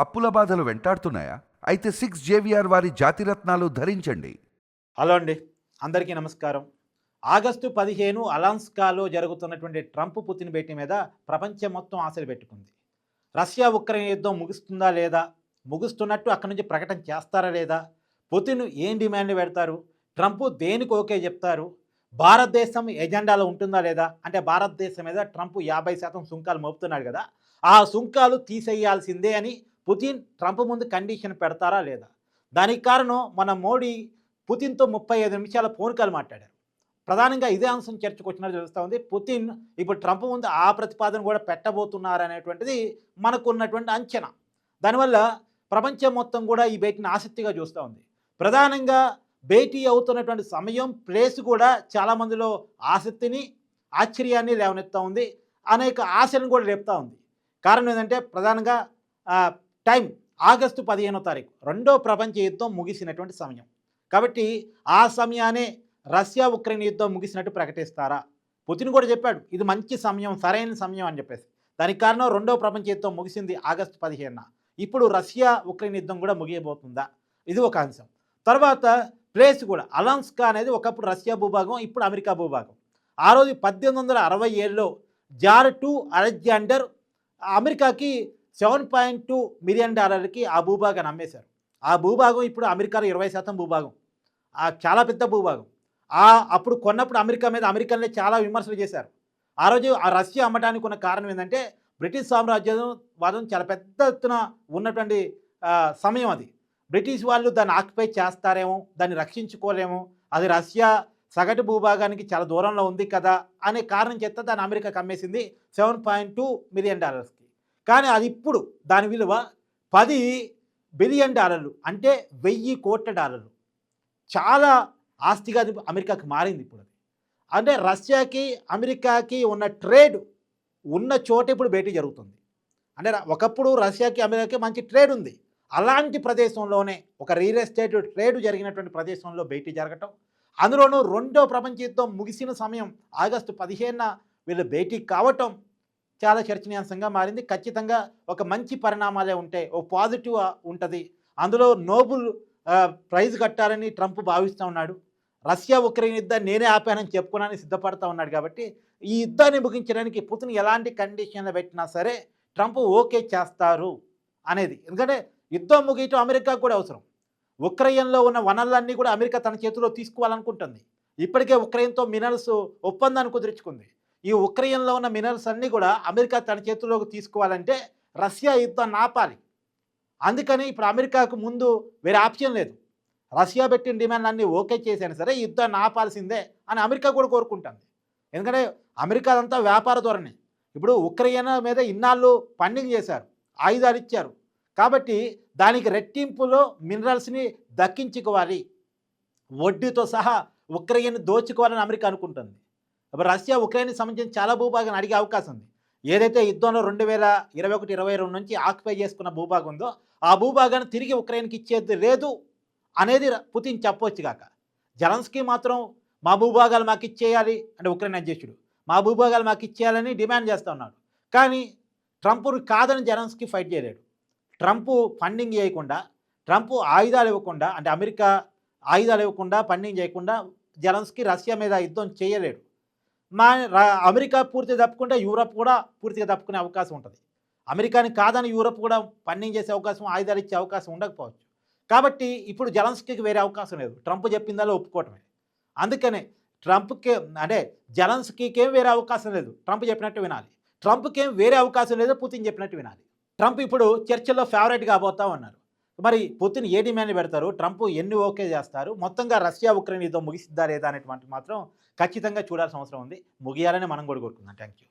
అప్పుల బాధలు వెంటాడుతున్నాయా? అయితే సిక్స్ జేవిఆర్ వారి జాతిరత్నాలు ధరించండి. హలో అండి. అందరికీ నమస్కారం. ఆగస్టు పదిహేను అలాన్స్కాలో జరుగుతున్నటువంటి ట్రంప్ పుతిన్ భేటీ మీద ప్రపంచం మొత్తం ఆశలు పెట్టుకుంది. రష్యా ఉక్రెయిన్ యుద్ధం ముగుస్తుందా లేదా? ముగుస్తున్నట్టు అక్కడి నుంచి ప్రకటన చేస్తారా లేదా? పుతిన్ ఏం డిమాండ్ పెడతారు? ట్రంప్ దేనికి ఓకే చెప్తారు? భారతదేశం ఎజెండాలో ఉంటుందా లేదా? అంటే భారతదేశం మీద ట్రంప్ యాభై శాతం సుంకాలు మోపుతున్నాడు కదా. ఆ సుంకాలు తీసేయాల్సిందే అని పుతిన్ ట్రంప్ ముందు కండిషన్ పెడతారా లేదా? దానికి కారణం మన మోడీ పుతిన్తో ముప్పై ఐదు నిమిషాల ఫోన్ కాల్ మాట్లాడారు. ప్రధానంగా ఇదే అంశం చర్చకు వచ్చినట్టు తెలుస్తూ ఉంది. పుతిన్ ఇప్పుడు ట్రంప్ ముందు ఆ ప్రతిపాదన కూడా పెట్టబోతున్నారు అనేటువంటిది మనకున్నటువంటి అంచనా. దానివల్ల ప్రపంచం మొత్తం కూడా ఈ భేటీని ఆసక్తిగా చూస్తూ ఉంది. ప్రధానంగా భేటీ అవుతున్నటువంటి సమయం ప్లేస్ కూడా చాలామందిలో ఆసక్తిని ఆశ్చర్యాన్ని లేవనెత్తా ఉంది. అనేక ఆశలను కూడా రేపుతూ ఉంది. కారణం ఏంటంటే ప్రధానంగా టైం ఆగస్టు పదిహేనో తారీఖు. రెండో ప్రపంచ యుద్ధం ముగిసినటువంటి సమయం. కాబట్టి ఆ సమయానే రష్యా ఉక్రెయిన్ యుద్ధం ముగిసినట్టు ప్రకటిస్తారా? పుతిన్ కూడా చెప్పాడు ఇది మంచి సమయం సరైన సమయం అని చెప్పేసి. దానికి కారణం రెండో ప్రపంచ యుద్ధం ముగిసింది ఆగస్టు పదిహేనున. ఇప్పుడు రష్యా ఉక్రెయిన్ యుద్ధం కూడా ముగియబోతుందా? ఇది ఒక అంశం. తర్వాత ప్లేస్ కూడా అలాన్స్కా అనేది ఒకప్పుడు రష్యా భూభాగం ఇప్పుడు అమెరికా భూభాగం. ఆ రోజు పద్దెనిమిది వందల అరవై ఏడులో జార్ టూ అలెగ్జాండర్ అమెరికాకి సెవెన్ పాయింట్ టూ మిలియన్ డాలర్కి ఆ భూభాగాన్ని అమ్మేశారు. ఆ భూభాగం ఇప్పుడు అమెరికాలో ఇరవై శాతం భూభాగం. ఆ చాలా పెద్ద భూభాగం. ఆ అప్పుడు కొన్నప్పుడు అమెరికా మీద అమెరికన్లే చాలా విమర్శలు చేశారు. ఆ రోజు ఆ రష్యా అమ్మడానికి ఉన్న కారణం ఏంటంటే బ్రిటిష్ సామ్రాజ్యం వాదం చాలా పెద్ద ఎత్తున ఉన్నటువంటి సమయం అది. బ్రిటిష్ వాళ్ళు దాన్ని ఆక్యుపై చేస్తారేమో దాన్ని రక్షించుకోలేమో అది రష్యా సగటు భూభాగానికి చాలా దూరంలో ఉంది కదా అనే కారణం చేత దాన్ని అమెరికాకి అమ్మేసింది సెవెన్ పాయింట్ టూ మిలియన్ డాలర్స్కి. కానీ అది ఇప్పుడు దాని విలువ పది బిలియన్ డాలర్లు అంటే వెయ్యి కోట్ల డాలర్లు. చాలా ఆస్తిగా అది అమెరికాకి మారింది ఇప్పుడు అది. అంటే రష్యాకి అమెరికాకి ఉన్న ట్రేడ్ ఉన్న చోట ఇప్పుడు భేటీ జరుగుతుంది. అంటే ఒకప్పుడు రష్యాకి అమెరికాకి మంచి ట్రేడ్ ఉంది. అలాంటి ప్రదేశంలోనే ఒక రియల్ ఎస్టేట్ ట్రేడ్ జరిగినటువంటి ప్రదేశంలో భేటీ జరగటం అందులోనూ రెండో ప్రపంచ యుద్ధం ముగిసిన సమయం ఆగస్టు పదిహేనున వీళ్ళు భేటీ కావటం చాలా చర్చనీయాంశంగా మారింది. ఖచ్చితంగా ఒక మంచి పరిణామాలే ఉంటాయి ఓ పాజిటివ్ ఉంటుంది. అందులో నోబుల్ ప్రైజ్ కట్టాలని ట్రంప్ భావిస్తూ ఉన్నాడు. రష్యా ఉక్రెయిన్ యుద్ధాన్ని నేనే ఆపానని చెప్పుకున్నానని సిద్ధపడతా ఉన్నాడు కాబట్టి ఈ యుద్ధాన్ని ముగించడానికి పుతిన్ ఎలాంటి కండిషన్లు పెట్టినా సరే ట్రంప్ ఓకే చేస్తారు అనేది. ఎందుకంటే యుద్ధం ముగియటం అమెరికా కూడా అవసరం. ఉక్రెయిన్లో ఉన్న వనరులన్నీ కూడా అమెరికా తన చేతిలో తీసుకోవాలనుకుంటుంది. ఇప్పటికే ఉక్రెయిన్తో మినరల్స్ ఒప్పందాన్ని కుదుర్చుకుంది. ఈ ఉక్రెయిన్లో ఉన్న మినరల్స్ అన్నీ కూడా అమెరికా తన చేతిలోకి తీసుకోవాలంటే రష్యా యుద్ధాన్ని ఆపాలి. అందుకని ఇప్పుడు అమెరికాకు ముందు వేరే ఆప్షన్ లేదు. రష్యా పెట్టిన డిమాండ్ అన్నీ ఓకే చేసినా సరే యుద్ధాన్ని ఆపాల్సిందే అని అమెరికా కూడా కోరుకుంటుంది. ఎందుకంటే అమెరికా అంతా వ్యాపార ధోరణి. ఇప్పుడు ఉక్రెయిన్ మీద ఇన్నాళ్ళు పండింగ్ చేశారు ఆయుధాలు ఇచ్చారు. కాబట్టి దానికి రెట్టింపులో మినరల్స్ని దక్కించుకోవాలి. వడ్డీతో సహా ఉక్రెయిన్ దోచుకోవాలని అమెరికా అనుకుంటుంది. ఇప్పుడు రష్యా ఉక్రెయిన్కి సంబంధించిన చాలా భూభాగాన్ని అడిగే అవకాశం ఉంది. ఏదైతే యుద్ధంలో రెండు వేల ఇరవై ఒకటి ఇరవై రెండు నుంచి ఆక్యుపై చేసుకున్న భూభాగం ఉందో ఆ భూభాగాన్ని తిరిగి ఉక్రెయిన్కి ఇచ్చేది లేదు అనేది పుతిన్ చెప్పొచ్చు కాక. జలన్స్కీ మాత్రం మా భూభాగాలు మాకు ఇచ్చేయాలి అంటే ఉక్రెయిన్ అధ్యక్షుడు మా భూభాగాలు మాకు ఇచ్చేయాలని డిమాండ్ చేస్తూ ఉన్నాడు. కానీ ట్రంప్ కాదని జలన్స్కీ ఫైట్ చేయలేడు. ట్రంప్ ఫండింగ్ చేయకుండా ట్రంప్ ఆయుధాలు ఇవ్వకుండా అంటే అమెరికా ఆయుధాలు ఇవ్వకుండా ఫండింగ్ చేయకుండా జలన్స్కీ రష్యా మీద యుద్ధం చేయలేడు. మా రా- అమెరికా పూర్తిగా తప్పుకుంటే యూరప్ కూడా పూర్తిగా తప్పుకునే అవకాశం ఉంటుంది. అమెరికాని కాదని యూరప్ కూడా పన్నింగ్ చేసే అవకాశం ఆయుధాలు ఇచ్చే అవకాశం ఉండకపోవచ్చు. కాబట్టి ఇప్పుడు జలన్స్కీకి వేరే అవకాశం లేదు. ట్రంప్ చెప్పిందాలో ఒప్పుకోవటమే. అందుకనే ట్రంప్కి అంటే జలన్స్కీకి ఏం వేరే అవకాశం లేదు. ట్రంప్ చెప్పినట్టు వినాలి. ట్రంప్కి ఏం వేరే అవకాశం లేదు. పుతిన్ చెప్పినట్టు వినాలి. ట్రంప్ ఇప్పుడు చర్చల్లో ఫేవరెట్ కాబోతా ఉన్నారు. మరి పుతిన్ ఏ డిమాండ్ పెడతారు? ట్రంప్ ఎన్ని ఓకే చేస్తారు? మొత్తంగా రష్యా ఉక్రెయిన్ యుద్ధం ముగిసిద్దా లేదా అనేటువంటి మాత్రం ఖచ్చితంగా చూడాల్సిన అవసరం ఉంది. ముగియాలని మనం కూడా కోరుకుందాం. Thank you